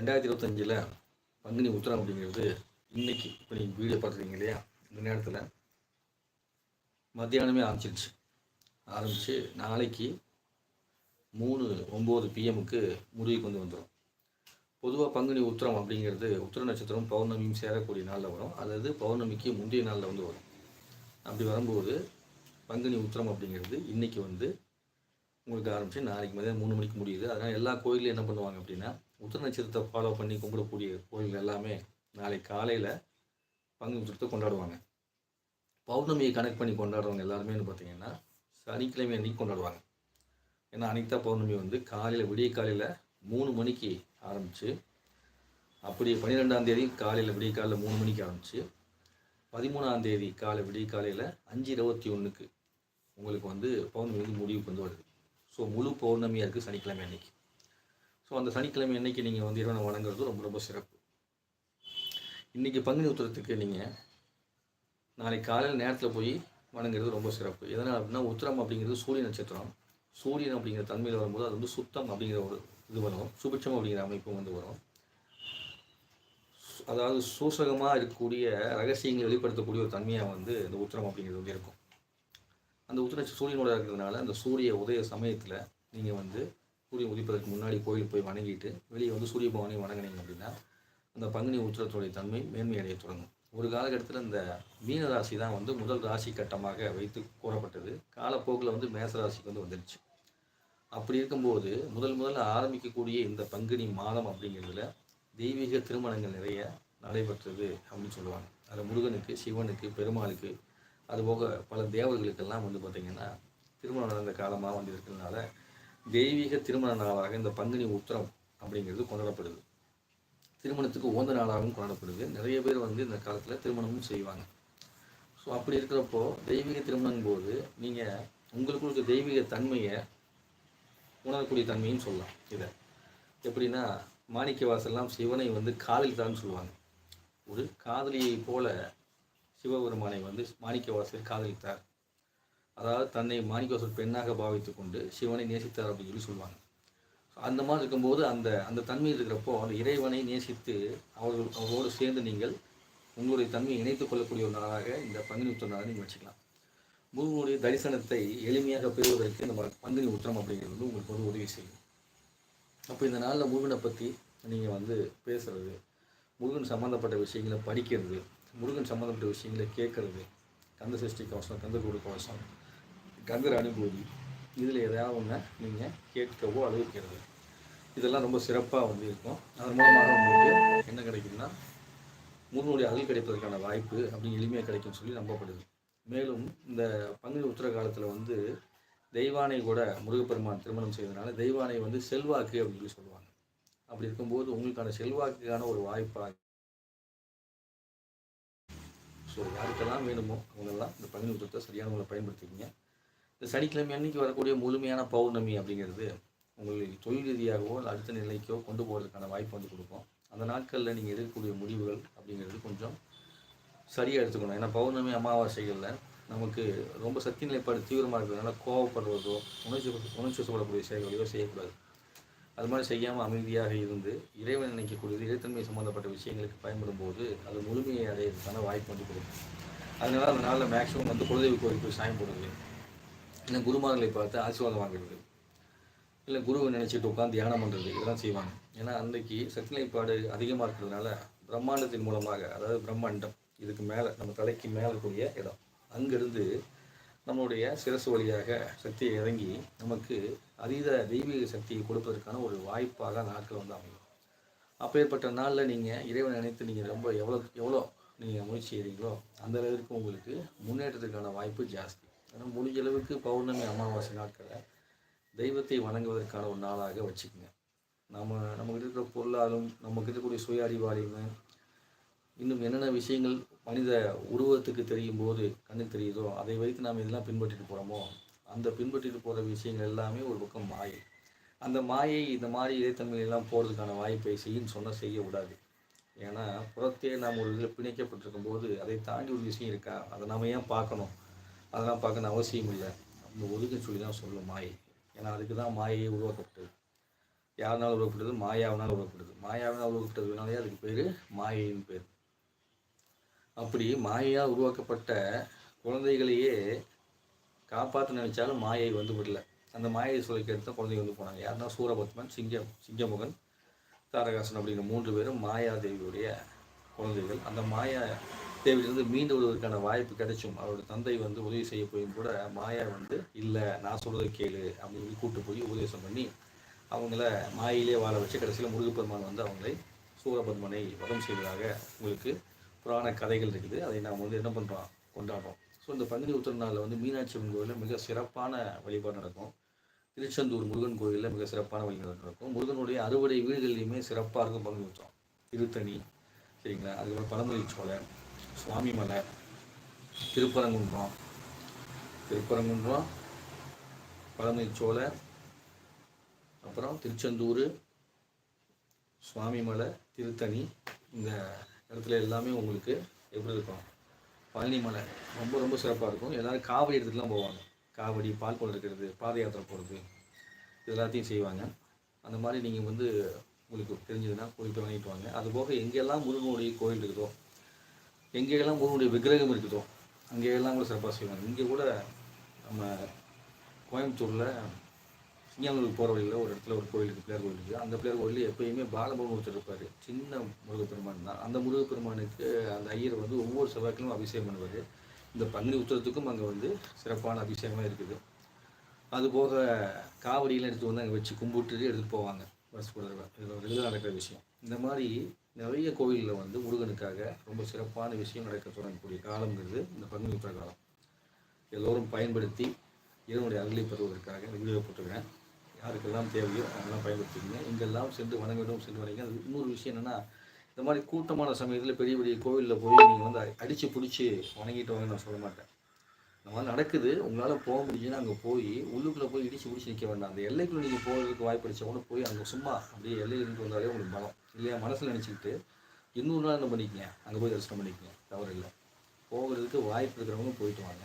ரெண்டாயிரத்தி இருபத்தஞ்சில் பங்குனி உத்திரம் அப்படிங்கிறது இன்னைக்கு இப்போ நீங்கள் வீடியோ பார்த்துருக்கீங்க இல்லையா? இந்த நேரத்தில் மத்தியானமே ஆரம்பிச்சிருச்சு. ஆரம்பித்து நாளைக்கு மூணு ஒம்பது பிஎம்முக்கு முடிவுக்கு வந்து வந்துடும் பொதுவாக பங்குனி உத்திரம் அப்படிங்கிறது உத்திர நட்சத்திரம் பௌர்ணமியும் சேரக்கூடிய நாளில் வரும். அல்லது பௌர்ணமிக்கு முந்தைய நாளில் வந்து வரும். அப்படி வரும்போது பங்குனி உத்திரம் அப்படிங்கிறது இன்றைக்கி வந்து உங்களுக்கு ஆரம்பித்து நாளைக்கு மதியம் மூணு மணிக்கு முடியுது. அதனால் எல்லா கோயிலையும் என்ன பண்ணுவாங்க அப்படின்னா உத்திர நட்சத்திரத்தை ஃபாலோ பண்ணி கும்பிடக்கூடிய கோயில்கள் எல்லாமே நாளை காலையில் பங்கு நட்சத்திரத்தை கொண்டாடுவாங்க. பௌர்ணமியை கனெக்ட் பண்ணி கொண்டாடுறவங்க எல்லாருமே பார்த்தீங்கன்னா சனிக்கிழமை அன்றைக்கி கொண்டாடுவாங்க. ஏன்னா அனிதா பௌர்ணமி வந்து காலையில் விடிய காலையில் மூணு மணிக்கு ஆரம்பித்து அப்படி பன்னிரெண்டாம் தேதி காலையில் விடிய காலையில் மூணு மணிக்கு ஆரம்பித்து பதிமூணாம் தேதி காலை விடிய காலையில் அஞ்சு இருபத்தி ஒன்றுக்கு உங்களுக்கு வந்து பௌர்ணமி வந்து முடிவுக்கு வந்து வருது. ஸோ முழு பௌர்ணமியாக இருக்குது சனிக்கிழமை அன்னைக்கு. ஸோ அந்த சனிக்கிழமை அன்னைக்கு நீங்கள் வந்து இறைவனை வணங்குறது ரொம்ப ரொம்ப சிறப்பு. இன்றைக்கி பங்குனி உத்திரத்துக்கு நீங்கள் நாளைக்கு காலையில் நேரத்தில் போய் வணங்குறது ரொம்ப சிறப்பு. எதனால் அப்படின்னா உத்திரம் அப்படிங்கிறது சூரிய நட்சத்திரம். சூரியன் அப்படிங்கிற தன்மையில் வரும்போது அது வந்து சுத்தம் அப்படிங்கிற ஒரு இது வரும். சுபிட்சம் அப்படிங்கிற அமைப்பும் வந்து வரும். அதாவது சூசகமாக இருக்கக்கூடிய ரகசியங்களை வெளிப்படுத்தக்கூடிய ஒரு தன்மையாக வந்து இந்த உத்திரம் அப்படிங்கிறது வந்து இருக்கும். அந்த உத்திர சூரியனோட இருக்கிறதுனால அந்த சூரிய உதய சமயத்தில் நீங்கள் வந்து சூரியன் உதிப்பதற்கு முன்னாடி கோயில் போய் வணங்கிட்டு வெளியே வந்து சூரிய பகவானை வணங்கினீங்க அப்படின்னா அந்த பங்குனி உச்சரத்துடைய தன்மை மேன்மை அடைய தொடங்கும். ஒரு காலகட்டத்தில் இந்த மீன ராசி தான் வந்து முதல் ராசி கட்டமாக வைத்து கூறப்பட்டது. காலப்போக்கில் வந்து மேச ராசிக்கு வந்து வந்துடுச்சு அப்படி இருக்கும்போது முதல் முதல்ல ஆரம்பிக்கக்கூடிய இந்த பங்குனி மாதம் அப்படிங்கிறதுல தெய்வீக திருமணங்கள் நிறைய நடைபெற்றது அப்படின்னு சொல்லுவாங்க. அதில் முருகனுக்கு சிவனுக்கு பெருமாளுக்கு அதுபோக பல தேவர்களுக்கெல்லாம் வந்து பார்த்திங்கன்னா திருமணம் நடந்த காலமாக வந்து இருக்கிறதுனால தெய்வீக திருமண நாளாக இந்த பங்குனி உத்திரம் அப்படிங்கிறது கொண்டாடப்படுது. திருமணத்துக்கு ஓந்த நாளாகவும் கொண்டாடப்படுது. நிறைய பேர் வந்து இந்த காலத்தில் திருமணமும் செய்வாங்க. ஸோ அப்படி இருக்கிறப்போ தெய்வீக திருமணம் போது நீங்கள் உங்களுக்குள்ள இருக்க தெய்வீக தன்மையை உணரக்கூடிய தன்மையும் சொல்லலாம் இதை. எப்படின்னா மாணிக்க வாசல்லாம் சிவனை வந்து காதலி தான் சொல்லுவாங்க. ஒரு காதலியை போல சிவபெருமானை வந்து மாணிக்க வாசல் காதலித்தார். அதாவது தன்னை மாணிக்கவாசல் பெண்ணாக பாவித்து கொண்டு சிவனை நேசித்தார் அப்படின்னு சொல்லி சொல்லுவாங்க. அந்த மாதிரி இருக்கும்போது அந்த அந்த தன்மையில் இருக்கிறப்போ அந்த இறைவனை நேசித்து அவர்கள் அவரோடு சேர்ந்து நீங்கள் உங்களுடைய தன்மையை இணைத்துக் கொள்ளக்கூடிய ஒரு நாளாக இந்த பங்குனி உத்திர நாளை நீங்கள் வச்சுக்கலாம். முருகனுடைய தரிசனத்தை எளிமையாக பெறுவதற்கு இந்த பங்குனி உத்திரம் அப்படிங்கிறது வந்து உங்களுக்கு வந்து உதவி செய்யும். அப்போ இந்த நாளில் முருகனை பற்றி நீங்கள் வந்து பேசுகிறது முருகன் சம்மந்தப்பட்ட விஷயங்களை படிக்கிறது முருகன் சம்மந்தப்பட்ட விஷயங்களை கேட்குறது கந்த சஷ்டி கவசம் கந்த கூடு கவசம் கந்தர் அனுபூதி. இதில் எதாவது ஒன்று நீங்கள் கேட்கவோ அழுவிக்கிறது இதெல்லாம் ரொம்ப சிறப்பாக வந்து இருக்கும். அதன் மூலமாக உங்களுக்கு என்ன கிடைக்கும்னா முருகனுடைய அருள் கிடைப்பதற்கான வாய்ப்பு அப்படி எளிமையாக கிடைக்கும்னு சொல்லி நம்பப்படுது. மேலும் இந்த பங்குனி உத்தர காலத்தில் வந்து தெய்வானை கூட முருகப்பெருமான் திருமணம் செய்வதனால தெய்வானை வந்து செல்வாக்கு அப்படின்னு சொல்லி சொல்லுவாங்க. அப்படி இருக்கும்போது உங்களுக்கான செல்வாக்குக்கான ஒரு வாய்ப்பாக ஸோ யாருக்கெல்லாம் வேணுமோ அவங்கெல்லாம் இந்த பங்குனி உத்தரத்தை சரியான முறையில் பயன்படுத்திக்கிங்க. இந்த சனிக்கிழமை அன்னைக்கு வரக்கூடிய முழுமையான பௌர்ணமி அப்படிங்கிறது உங்களுக்கு தொழில் ரீதியாகவோ இல்லை அடுத்த நிலைக்கோ கொண்டு போகிறதுக்கான வாய்ப்பு வந்து கொடுக்கும். அந்த நாட்களில் நீங்கள் எடுக்கக்கூடிய முடிவுகள் அப்படிங்கிறது கொஞ்சம் சரியாக எடுத்துக்கணும். ஏன்னா பௌர்ணமி அமாவாசைகளில் நமக்கு ரொம்ப சக்தி நிலைப்பாடு தீவிரமாக இருக்கிறதுனால கோவப்படுறதோ உணர்ச்சி உணர்ச்சி சொல்லக்கூடிய செயல்களையோ செய்யக்கூடாது. அது மாதிரி செய்யாமல் அமைதியாக இருந்து இறைவன் நினைக்கக்கூடியது இறைத்தன்மை சம்மந்தப்பட்ட விஷயங்களுக்கு பயன்படும் போது அது முழுமையை அடையிறதுக்கான வாய்ப்பு வந்து கொடுக்கும். அதனால அந்த நாளில் மேக்ஸிமம் வந்து குலதெய்வ கோயிலுக்கு சாயம் போடுறது இல்லை குருமார்களை பார்த்து ஆசீர்வாதம் வாங்குறது. இல்லை குருவை நினச்சிட்டு உட்காந்து தியானம் பண்ணுறது இதெல்லாம் செய்வாங்க. ஏன்னா அன்றைக்கி சக்தி நிலைப்பாடு அதிகமாக இருக்கிறதுனால பிரம்மாண்டத்தின் மூலமாக அதாவது பிரம்மாண்டம் இதுக்கு மேலே நம்ம தலைக்கு மேலே இருக்கக்கூடிய இடம் அங்கேருந்து நம்மளுடைய சிரசு வழியாக சக்தியை இறங்கி நமக்கு அதீத தெய்வீக சக்தியை கொடுப்பதற்கான ஒரு வாய்ப்பாக நாட்கள் வந்து அமையும். அப்பேற்பட்ட நாளில் நீங்கள் இறைவனை நினைத்து நீங்கள் ரொம்ப எவ்வளோ எவ்வளோ நீங்கள் முயற்சி செய்கிறீங்களோ அந்த அளவிற்கு உங்களுக்கு முன்னேற்றத்துக்கான வாய்ப்பு ஜாஸ்தி. ஏன்னா முடிஞ்ச அளவுக்கு பௌர்ணமி அமாவாசை நாட்களை தெய்வத்தை வணங்குவதற்கான ஒரு நாளாக வச்சுக்கோங்க. நம்ம நம்மகிட்ட இருக்கிற பொருளாலும் நமக்கு இருக்கக்கூடிய சுய அறிவாளியுமே இன்னும் என்னென்ன விஷயங்கள் மனித உருவத்துக்கு தெரியும் போது கண்ணுக்கு தெரியுதோ அதை வைத்து நாம் இதெல்லாம் பின்பற்றிட்டு போகிறோமோ அந்த பின்பற்றிட்டு போகிற விஷயங்கள் எல்லாமே ஒரு பக்கம் மாயை. அந்த மாயை இந்த மாதிரி இறைத்தன்மையெல்லாம் போகிறதுக்கான வாய்ப்பை செய்யும் சொன்னால் செய்யக்கூடாது ஏன்னா புறத்தே நாம் ஒரு இதில் பிணைக்கப்பட்டிருக்கும் போது அதை தாண்டி ஒரு விஷயம் இருக்கா? அதை நாம் ஏன் பார்க்கணும்? அதெல்லாம் பார்க்கணும் அவசியம் இல்லை. நம்ம ஒதுக்க சொல்லி தான் சொல்லும் மாயை. ஏன்னா அதுக்கு தான் மாயையே உருவாக்கப்பட்டது. யாருனாலும் உருவப்பட்டது மாயாவினால் உருவப்பட்டது மாயாவினால் உருவப்பட்டதுனாலே அதுக்கு பேர் மாயைன்னு பேர். அப்படி மாயையாக உருவாக்கப்பட்ட குழந்தைகளையே காப்பாற்ற நினைச்சாலும் மாயை வந்து விடல. அந்த மாயை சொல்லிக்கு தான் குழந்தைங்க வந்து போனாங்க. யாருன்னா சூரபத்மன் சிங்கம் சிங்கமுகன் தாரகாசன் அப்படிங்கிற மூன்று பேரும் மாயாதேவியுடைய குழந்தைகள். அந்த மாயா தேவையிலிருந்து மீண்டு வருவதற்கான வாய்ப்பு கிடைச்சும். அவரோட தந்தை வந்து உதவி செய்ய போயும் கூட மாயா வந்து இல்லை நான் சொல்கிறதை கேளு அப்படின்னு சொல்லி கூட்டு போய் உபதேசம் பண்ணி அவங்கள மாயிலே வாழ வச்சு கடைசியில் முருகப்பெருமான் வந்து அவங்களை சூரபத்மனை வதம் செய்வதாக உங்களுக்கு புராண கதைகள் இருக்குது. அதை நாம் வந்து என்ன பண்ணுறோம் கொண்டாடுறோம். ஸோ இந்த பங்குனி உத்திர நாளில் வந்து மீனாட்சி அம்மன் கோயிலில் மிக சிறப்பான வழிபாடு நடக்கும். திருச்செந்தூர் முருகன் கோயிலில் மிக சிறப்பான வழிபாடு நடக்கும். முருகனுடைய அறுவடை வீடுகள்லையுமே சிறப்பாக இருக்கும் பங்குனி உத்திரம் திருத்தணி சரிங்களா? அதுக்கப்புறம் பழமொழி சோழன் சுவாமி மலை திருப்பரங்குன்றம். திருப்பரங்குன்றம் பழமைச்சோலை அப்புறம் திருச்செந்தூர் சுவாமிமலை திருத்தணி இந்த இடத்துல எல்லாமே உங்களுக்கு எப்படி இருக்கும்? பழனிமலை ரொம்ப ரொம்ப சிறப்பாக இருக்கும். எல்லோரும் காவடி எடுத்துகிட்டுலாம் போவாங்க. காவடி பால் குளம் எடுக்கிறது பாத யாத்திரை போகிறது இது எல்லாத்தையும் செய்வாங்க. அந்த மாதிரி நீங்கள் வந்து உங்களுக்கு தெரிஞ்சதுன்னா போய் போய் வாங்கிட்டு வாங்க. அது போக எங்கெல்லாம் முருகனுடைய கோயில் இருக்குதோ எங்கேயெல்லாம் குருவுடைய விக்கிரகம் இருக்குதோ அங்கேயெல்லாம் கூட சிறப்பாக செய்வாங்க. இங்கே கூட நம்ம கோயம்புத்தூரில் சிங்கங்களூர் போகிற வழியில் ஒரு இடத்துல ஒரு கோயில் இருக்குது பிள்ளையார் கோயில் இருக்குது அந்த பிள்ளையார் கோயில் எப்பயுமே பாலபவன் ஒருத்தர் இருப்பார் சின்ன முருகப்பெருமான் தான். அந்த முருகப்பெருமானுக்கு அந்த ஐயர் வந்து ஒவ்வொரு செவ்வாய்க்கிலும் அபிஷேகம் பண்ணுவார். இந்த பங்குனி உத்தரத்துக்கும் அங்கே வந்து சிறப்பான அபிஷேகமாக இருக்குது. அதுபோக காவடியெல்லாம் எடுத்து வந்து அங்கே வச்சு கும்பிட்டு எடுத்துகிட்டு போவாங்க. பஸ் கூட நடக்கிற விஷயம். இந்த மாதிரி நிறைய கோவிலில் வந்து முருகனுக்காக ரொம்ப சிறப்பான விஷயம் நடக்க தொடங்கக்கூடிய காலங்கிறது இந்த பங்குனி உத்திர காலம். எல்லோரும் பயன்படுத்தி இறைவனுடைய அருளை பெறுவதற்காக இந்த வீடியோ போட்டுக்கிறேன் யாருக்கெல்லாம் தேவையோ அவங்கெல்லாம் பயன்படுத்திக்கங்க. இங்கெல்லாம் சென்று வணங்க வேண்டும் சென்று வணங்க. அது இன்னொரு விஷயம் என்னென்னா இந்த மாதிரி கூட்டமான சமயத்தில் பெரிய பெரிய கோவிலில் போய் நீங்கள் வந்து அடித்து பிடிச்சி வணங்கிட்டு வாங்க நான் சொல்ல மாட்டேன். இந்த மாதிரி நடக்குது. உங்களால் போக முடியும்னா அங்கே போய் உள்ளுக்குள்ளே போய் இடிச்சு பிடிச்சி நிற்க வேண்டாம். அந்த எல்லைக்குள்ளே நீங்கள் போகிறதுக்கு வாய்ப்பு அடிச்சா கூட போய் அங்கே சும்மா அப்படியே எல்லையில் இருந்து வந்தாலே உங்களுக்கு பலம். இல்லையா? மனசில் நினச்சிக்கிட்டு இன்னொரு நாள் என்ன பண்ணிக்கங்க? அங்கே போய் தரிசனம் பண்ணிக்கங்க. தவறு இல்லை. போகிறதுக்கு வாய்ப்பு இருக்கிறவங்க போயிட்டு வாங்க.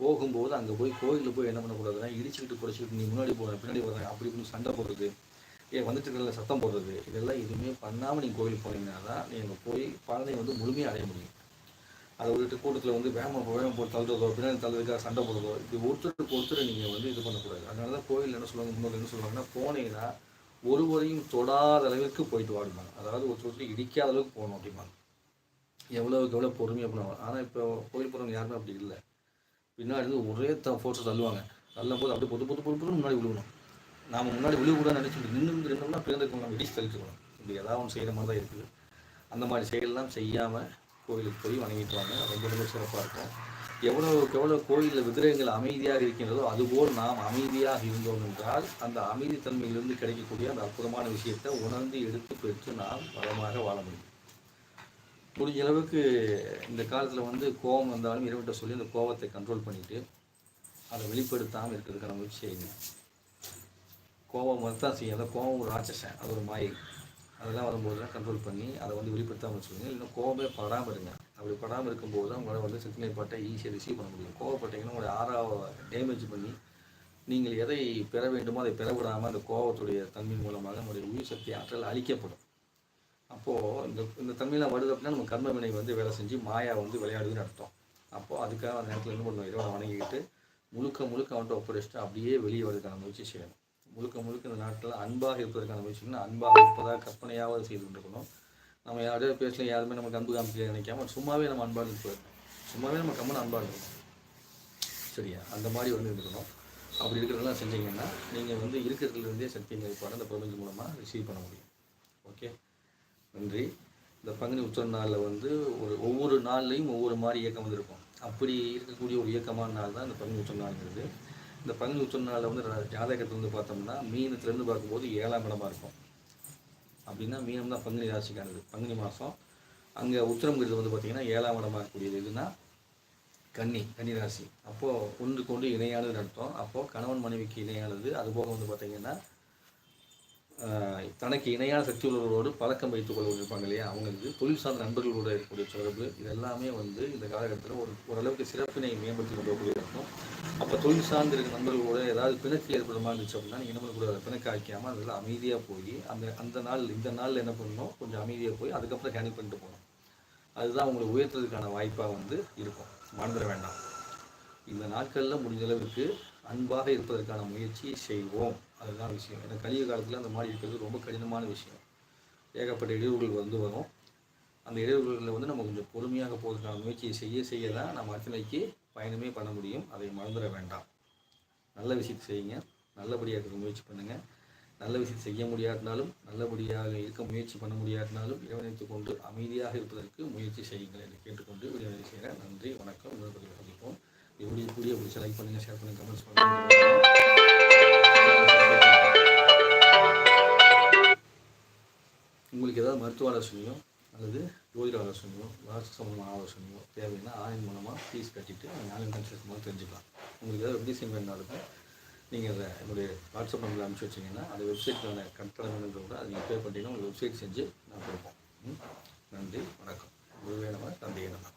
போகும்போது அங்கே போய் கோயிலில் போய் என்ன பண்ணக்கூடாதுன்னா இடிச்சுக்கிட்டு குறைச்சிக்கிட்டு நீ முன்னாடி போகிற பின்னாடி போகிறேன் அப்படி இப்படின்னு சண்டை போடுறது. ஏன் வந்துட்டு இருக்கிற சத்தம் போடுறது. இதெல்லாம் எதுவுமே பண்ணாமல் நீங்கள் கோயிலுக்கு போனீங்கன்னா தான் நீங்கள் போய் பலனை வந்து முழுமையாக அடைய முடியும். அதை விட்டு கூட்டத்தில் வந்து வேம வேகம் போட்டு தள்ளுறதோ பின்னாடி தள்ளுறதுக்காக சண்டை போடுறதோ இப்படி ஒருத்தருக்கு ஒருத்தர் நீங்கள் வந்து இது பண்ணக்கூடாது. அதனால தான் கோயில் என்ன சொல்லுவாங்க முன்னோர் என்ன சொல்லுவாங்கன்னா போனீங்கன்னா ஒருவரையும் தொடாத அளவுக்கு போயிட்டு வாடுமா அதாவது ஒருத்தர் ஒருத்தர் இடிக்காத அளவுக்கு போகணும் அப்படிம்பாங்க எவ்வளோக்கு எவ்வளோ பொறுமையாக பண்ணுவாங்க ஆனால் இப்போ கோயில் போகிறவங்க யாருமே அப்படி இல்லை. பின்னாடி இருந்து ஒரே த ஃபோர்ஸை தள்ளுவாங்க. தள்ளும் போது அப்படியே பொது பொது பொது முன்னாடி விழுகணும். நாம் முன்னாடி விழுகக்கூடாது நினச்சிட்டு நின்று இருந்தோம்னா பிறந்திருக்கணும் நம்ம. இடிச்சு தள்ளிட்டுருக்கணும் இப்படி ஏதாவது ஒன்று செய்கிற மாதிரி தான் இருக்குது. அந்த மாதிரி செயலெல்லாம் செய்யாமல் கோயிலுக்கு போய் வணங்கிட்டு வாங்க. ரொம்ப ரொம்ப சிறப்பாக இருக்கும். எவ்வளவுக்கு எவ்வளோ கோயிலில் விக்கிரகங்கள் அமைதியாக இருக்கின்றதோ அதுபோல் நாம் அமைதியாக இருந்தோம் என்றால் அந்த அமைதித்தன்மையிலிருந்து கிடைக்கக்கூடிய அந்த அற்புதமான விஷயத்தை உணர்ந்து எடுத்து பெற்று நாம் வளமாக வாழ முடியும். முடிஞ்ச அளவுக்கு இந்த காலத்தில் வந்து கோபம் வந்தாலும் இறைவன்கிட்ட சொல்லி அந்த கோபத்தை கண்ட்ரோல் பண்ணிவிட்டு அதை வெளிப்படுத்தாமல் இருக்கிறதுக்கான முயற்சி செய்யுங்க. கோபம் வரத்தான் செய்யும். அந்த கோபம் ஒரு ராட்சசன் அது ஒரு மாயை. அதெல்லாம் வரும்போது தான் கண்ட்ரோல் பண்ணி அதை வந்து வெளிப்படுத்தாமல் வச்சுக்கோங்க. இல்லைன்னா கோபமே படாமல் இருங்க. அப்படி படாமல் இருக்கும்போது தான் உங்களால் வந்து சிந்தனை பாட்டை ஈஸியாக ரிசீவ் பண்ண முடியும். கோவப்பட்டீங்கன்னா உங்களுடைய ஆறாவை டேமேஜ் பண்ணி நீங்கள் எதை பெற வேண்டுமோ அதை பெற விடாமல் அந்த கோபத்துடைய தன்மையின் மூலமாக நம்முடைய உயிர் சக்தி ஆற்றல் அழிக்கப்படும். அப்போது இந்த இந்த தன்மையெல்லாம் வருது அப்படின்னா நம்ம கர்ம வினை வந்து வேலை செஞ்சு மாயா வந்து விளையாடுதுன்னு அர்த்தம். அப்போது அதுக்காக அந்த நேரத்தில் என்ன பண்ணுவோம்? இறைவனை வணங்கிக்கிட்டு முழுக்க முழுக்க அவன்கிட்ட ஒப்படைச்சிட்டு அப்படியே வெளியே வரதுக்கான முயற்சி செய்யணும். முழுக்க முழுக்க இந்த நாட்டில் அன்பாக இருப்பதற்கான முயற்சினா அன்பாக இருப்பதாக கற்பனையாவது செய்து கொண்டிருக்கணும். நம்ம யாரையோ பேசல யாருமே நமக்கு அன்பு காமிக்கல நினைக்காம சும்மாவே நம்ம அன்பாக இருப்போம். சும்மாவே நம்ம கம்மன் அன்பாக இருக்கும் சரியா? அந்த மாதிரி வந்து இருக்கணும். அப்படி இருக்கிறதெல்லாம் செஞ்சீங்கன்னா நீங்கள் வந்து இருக்கிறதுலேருந்தே சக்தி நிலைப்பாடு அந்த பிரபஞ்சம் மூலமாக ரிசீவ் பண்ண முடியும். ஓகே நன்றி. இந்த பங்குனி உத்திர நாளில் வந்து ஒரு ஒவ்வொரு நாள்லையும் ஒவ்வொரு மாதிரி இயக்கம் வந்து இருக்கும் அப்படி இருக்கக்கூடிய ஒரு இயக்கமான நாள் தான் இந்த பங்குனி உச்ச நாள்ங்கிறது. இந்த பங்குனி உச்ச நாளில் வந்து ஜாதகத்தில் வந்து பார்த்தோம்னா மீனத்துலேருந்து பார்க்கும்போது ஏழாம் இடமா இருக்கும். அப்படின்னா மீனம் தான் பங்குனி ராசிக்கானது. பங்குனி மாதம் அங்கே உத்திரம்ங்கிறது வந்து பார்த்திங்கன்னா ஏழாம் இடமாக இருக்கக்கூடியது. எதுனா கன்னி கன்னி ராசி. அப்போது ஒன்று கொண்டு இணையானது அர்த்தம். அப்போது கணவன் மனைவிக்கு இணையானது. அதுபோக வந்து பார்த்திங்கன்னா தனக்கு இணையான சக்தி உள்ளவர்களோடு பழக்கம் வைத்துக் கொள்வது இருப்பாங்க இல்லையா? அவங்களுக்கு தொழில் சார்ந்த நண்பர்களோட இருக்கக்கூடிய தொடர்பு இது எல்லாமே வந்து இந்த காலகட்டத்தில் ஒரு ஓரளவுக்கு சிறப்பினை மேம்படுத்தி கொண்டு வரக்கூடிய இருக்கும் அப்போ தொழில் சார்ந்து இருக்க நண்பர்களோட ஏதாவது பிணக்கு ஏற்படுற மாதிரி இருந்துச்சு அப்படின்னா நீங்கள் என்ன பண்ணக்கூடாது? பிணக்கு ஆக்காமல் அதில் அமைதியாக போய் அந்த அந்த நாள் இந்த நாளில் என்ன பண்ணணும்? கொஞ்சம் அமைதியாக போய் அதுக்கப்புறம் ஹேண்டில் பண்ணிட்டு போகணும். அதுதான் உங்களை உயர்த்துறதுக்கான வாய்ப்பாக வந்து இருக்கும். மறந்துட வேண்டாம். இந்த நாட்களில் முடிஞ்ச அளவுக்கு அன்பாக இருப்பதற்கான முயற்சியை செய்வோம். அதுதான் விஷயம். ஏன்னா கலிய காலத்தில் அந்த மாதிரி இருக்கிறது ரொம்ப கடினமான விஷயம். ஏகப்பட்ட இடையூறுகள் வந்து வரும். அந்த இடையூறுகளில் வந்து நம்ம கொஞ்சம் பொறுமையாக போகிறதுக்கான முயற்சியை செய்ய செய்ய தான் நம்ம அர்ச்சனைக்கு பயணமே பண்ண முடியும். அதை மறந்துட வேண்டாம். நல்ல விஷயத்தை செய்யுங்க. நல்லபடியாக இருக்க முயற்சி பண்ணுங்கள் நல்ல விஷயத்தை செய்ய முடியாட்டினாலும் நல்லபடியாக இருக்க முயற்சி பண்ண முடியாட்டினாலும் இறைவனைத்துக் கொண்டு அமைதியாக இருப்பதற்கு முயற்சி செய்யுங்கள் என்று கேட்டுக்கொண்டு வீடியோ செய்கிறேன் நன்றி. வணக்கம். இன்னொரு சந்திப்போம். எப்படி கூடிய பிடிச்ச லைக் பண்ணுங்கள் ஷேர் பண்ணுங்கள் கமெண்ட்ஸ் பண்ணுங்கள் உங்களுக்கு ஏதாவது மருத்துவ ஆலோசனையும் அல்லது ஜோதிட ஆலோசனையோ வாஸ்து சம்பந்தமான ஆலோசனையோ தேவைன்னா ஆன்லைன் மூலமாக ஃபீஸ் கட்டிட்டு ஆன்லைன் கன்சல்ட் மூலம் தெரிஞ்சுக்கலாம். உங்களுக்கு ஏதாவது டிசைன் வேணாலும் நீங்கள் அதை என்னுடைய வாட்ஸ்அப் நம்பரில் அனுப்பிச்சி வச்சிங்கன்னா அந்த வெப்சைட்டில் கட்டணம் கூட அதை நீங்கள் பே பண்ணிட்டீங்கன்னா உங்கள் வெப்சைட் செஞ்சு நான் கொடுப்போம். நன்றி. வணக்கம். ஒரு வேணவா தந்தையே நம்ம